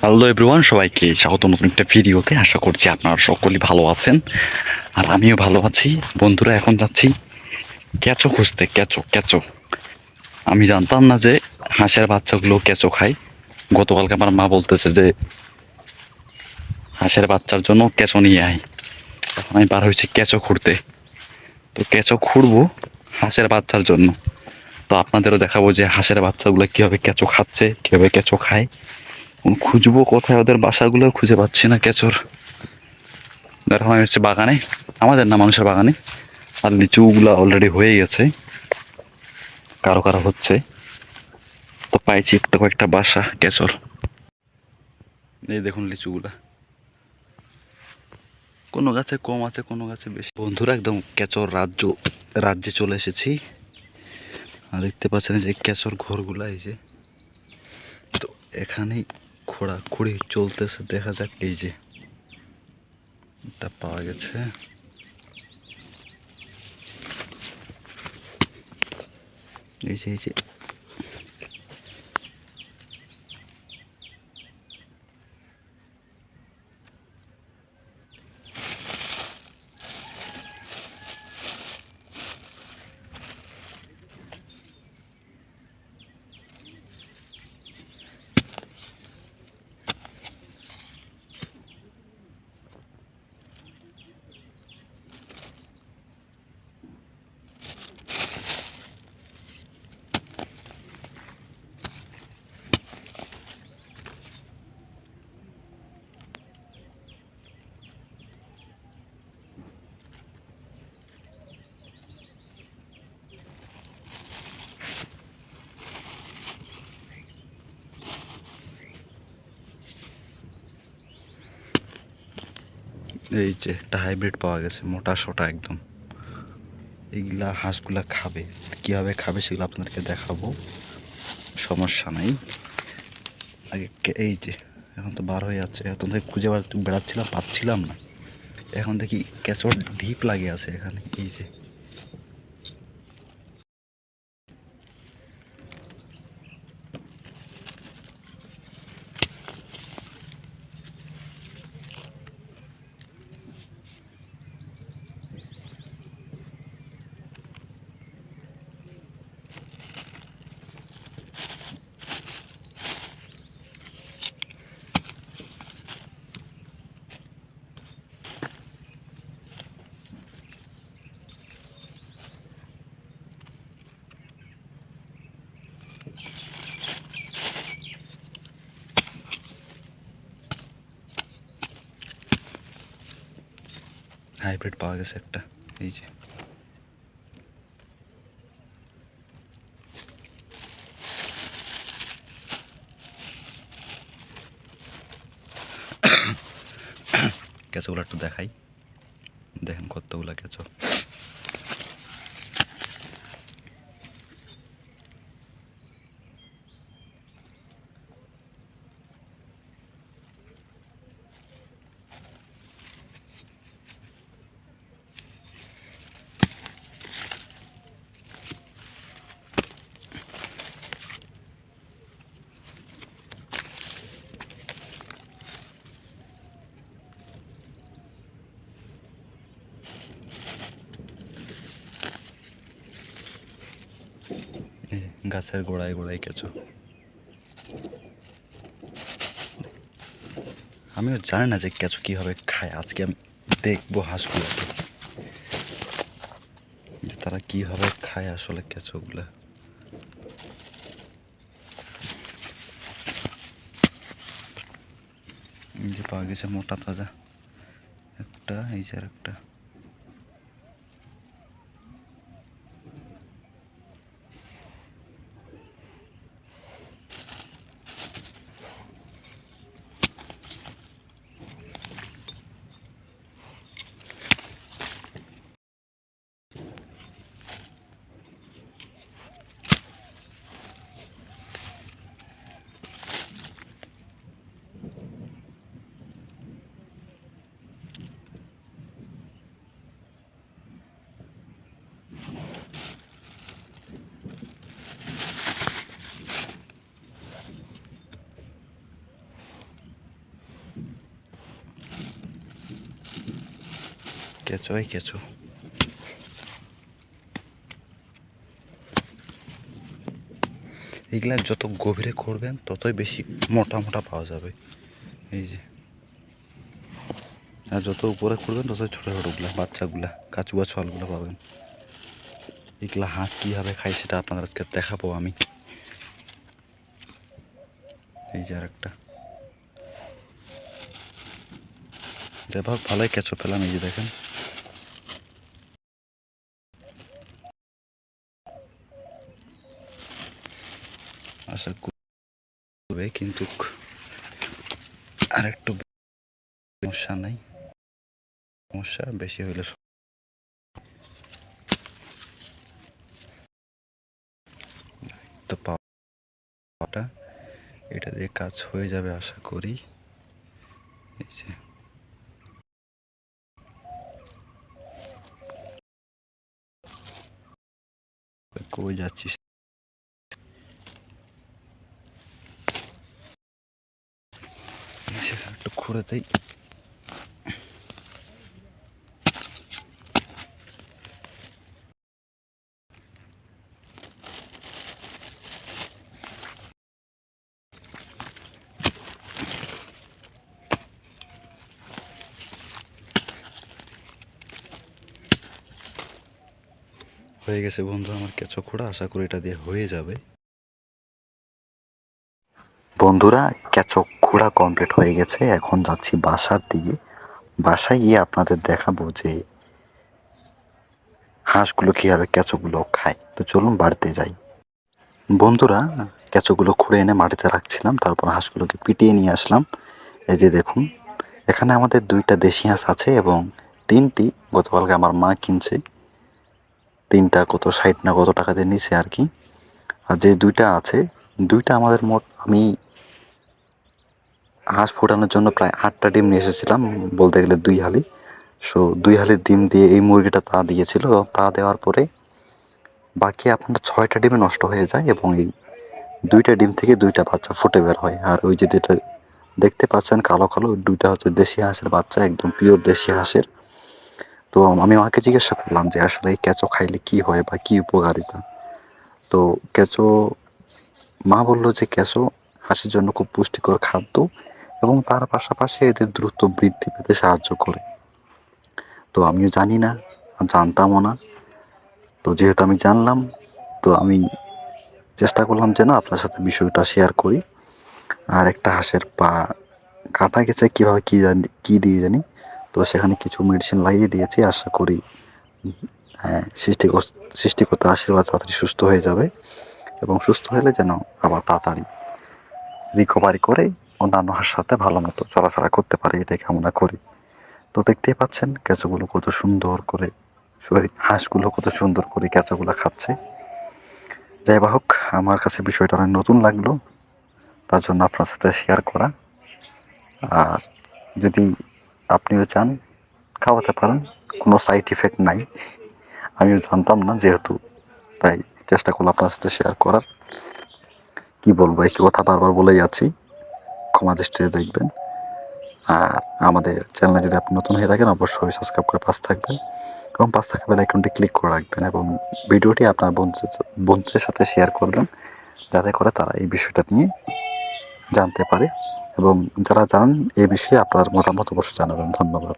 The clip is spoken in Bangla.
হ্যালো এভরিওয়ান সবাইকে স্বাগত নতুন একটা ভিডিওতে। আশা করছি আপনারা সকলেই ভালো আছেন। আর আমিও ভালো আছি। বন্ধুরা, এখন যাচ্ছি কেঁচো খুঁজতে। ক্যাচো ক্যাচো আমি জানতাম না যে হাঁসের বাচ্চাগুলো কেঁচো খায়। গতকালকে আমার মা বলতেছে যে হাঁসের বাচ্চার জন্য কেঁচো নিয়ে আয়। এখন আমি বার হয়েছি কেঁচো খুঁড়তে। তো কেঁচো খুঁড়বো হাঁসের বাচ্চার জন্য। তো আপনাদেরও দেখাবো যে হাঁসের বাচ্চাগুলো কীভাবে কেঁচো খাচ্ছে, কীভাবে কেঁচো খায়। খুঁজবো কোথায় ওদের বাসাগুলো, খুঁজে পাচ্ছি না কেঁচোর। দেখো, আমি হচ্ছে বাগানে, আমাদের না মানুষের বাগানে। আর লিচুগুলো অলরেডি হয়ে গেছে, কারও কারও হচ্ছে। তো পাইছি একটা কয়েকটা বাসা, কেঁচোর। এই দেখুন লিচুগুলা। কোনো গাছে কম আছে, কোনো গাছে বেশি। বন্ধুরা, একদম কেঁচোর রাজ্য, রাজ্যে চলে এসেছি। আর দেখতে পাচ্ছেন যে কেঁচোর ঘরগুলো, এই যে। তো এখানেই খোঁড়া খুঁড়ি চলতেছে, দেখা যাক এই যে। এটা পাওয়া গেছে। এই যে এই যে এই যে একটা হাইব্রিড পাওয়া গেছে, মোটা সোটা একদম। এইগুলা হাঁসগুলা খাবে। কীভাবে খাবে সেগুলো আপনাদেরকে দেখাবো। সমস্যা নাই। আগে এই যে, এখন তো বার হয়ে যাচ্ছে। এখন থেকে খুঁজে বেড়া- বেড়াচ্ছিলাম, পাচ্ছিলাম না। এখন দেখি কেঁচোর ঢিপ লাগে আছে এখানে। এই যে। হাইব্রিড পাওয়া গেছে একটা এই যে। কেঁচোগুলো একটু দেখাই। দেখেন কতগুলো কেঁচো এই গাছের গোড়ায় গোড়ায় কেঁচো। আমিও জানি না যে কেঁচো কীভাবে খায়। আজকে আমি দেখব হাঁসগুলোকে। যে তারা কীভাবে খায় আসলে কেঁচোগুলো। যে পাওয়া গেছে মোটা তাজা। একটা, এই যে আর একটা কেঁচোই কেঁচো এগুলা যত গভীরে করবেন, ততই বেশি মোটা মোটা পাওয়া যাবে। এই যে। আর যত উপরে করবেন তত ছোটো ছোটোগুলা বাচ্চাগুলা, কাচুয়া ছলগুলো পাবেন। এগুলা হাঁস কীভাবে খায় সেটা আপনাদের আজকে দেখাবো আমি। এই যে আর একটা ভালোই কেঁচো পেলাম এই যে দেখেন। আশা করবে, কিন্তু আর একটু সমস্যা নাই। সমস্যা বেশি হইলে তো পাওয়াটা এটা দিয়ে কাজ হয়ে যাবে আশা করি। কই যাচ্ছিস? দেই হয়ে গেছে বন্ধু, আমার কেঁচো খোড়া আশা করি এটা দিয়ে হয়ে যাবে। বন্ধুরা কেঁচো খোড়া কমপ্লিট হয়ে গেছে। এখন যাচ্ছি বাসার দিকে। বাসায় গিয়ে আপনাদের দেখাবো যে হাঁসগুলো কীভাবে কেঁচোগুলো খায়। তো চলুন বাড়িতে যাই। বন্ধুরা, কেঁচোগুলো খুঁড়ে এনে মাটিতে রাখছিলাম, তারপর হাঁসগুলোকে পিটিয়ে নিয়ে আসলাম। এই যে দেখুন, এখানে আমাদের দুইটা দেশি হাঁস আছে এবং তিনটি গতকালকে আমার মা কিনছে। তিনটা কত, ষাট না কত টাকা দিয়ে নিছে আর কি। আর যে দুইটা আছে, দুইটা আমাদের মোট আমি হাঁস ফোটানোর জন্য প্রায় আটটা ডিম নিয়ে এসেছিলাম, বলতে গেলে দুই হালি। সো দুই হালির ডিম দিয়ে এই মুরগিটা তা দিয়েছিল তা দেওয়ার পরে বাকি আপনার ছয়টা ডিমে নষ্ট হয়ে যায়, এবং এই দুইটা ডিম থেকে দুইটা বাচ্চা ফুটে বের হয়। আর ওই যে যেটা দেখতে পাচ্ছেন কালো কালো, দুইটা হচ্ছে দেশি হাঁসের বাচ্চা, একদম পিওর দেশি হাঁসের। তো আমি মাকে জিজ্ঞাসা করলাম যে, আসলে এই কেঁচো খাইলে কি হয় বা কি উপকারিতা? তো কেঁচো, মা বলল যে, কেঁচো হাঁসের জন্য খুব পুষ্টিকর খাদ্য এবং তার পাশাপাশি এদের দ্রুত বৃদ্ধি পেতে সাহায্য করে। তো আমিও জানি না, জানতামও না। তো যেহেতু আমি জানলাম, তো আমি চেষ্টা করলাম যেন আপনার সাথে বিষয়টা শেয়ার করি। আর একটা হাঁসের পা কাটা গেছে, কীভাবে কী জানি, কী দিয়ে জানি। তো সেখানে কিছু মেডিসিন লাগিয়ে দিয়েছি, আশা করি হ্যাঁ সৃষ্টিকর, সৃষ্টিকর্তা আশীর্বাদ তাড়াতাড়ি সুস্থ হয়ে যাবে। এবং সুস্থ হলে যেন আবার তাড়াতাড়ি রিকভারি করে অন্যান্য হাঁসের সাথে ভালো মতো চলাফেরা করতে পারে, এটাই কামনা করি। তো দেখতেই পাচ্ছেন, কেঁচোগুলো কত সুন্দর করে, সরি, হাঁসগুলো কত সুন্দর করে কেঁচোগুলো খাচ্ছে। যাই হোক, আমার কাছে বিষয়টা অনেক নতুন লাগল, তার জন্য আপনার সাথে শেয়ার করা। আর যদি আপনিও চান, খাওয়াতে পারেন, কোনো সাইড ইফেক্ট নাই। আমিও জানতাম না যেহেতু, তাই চেষ্টা করলাম আপনার সাথে শেয়ার করার। কি বলব এই কথা বারবার বলেই যাচ্ছি। ক্ষমা দৃষ্টিতে দেখবেন। আর আমাদের চ্যানেলে যদি আপনি নতুন হয়ে থাকেন, অবশ্যই সাবস্ক্রাইব করে পাশ থাকবেন এবং পাশ থাকা বেল আইকনটি ক্লিক করে রাখবেন এবং ভিডিওটি আপনার বন্ধুদের বন্ধুদের সাথে শেয়ার করবেন। যাতে করে তারা এই বিষয়টা নিয়ে জানতে পারে এবং যারা জানেন এই বিষয়ে আপনার মতামত অবশ্যই জানাবেন। ধন্যবাদ।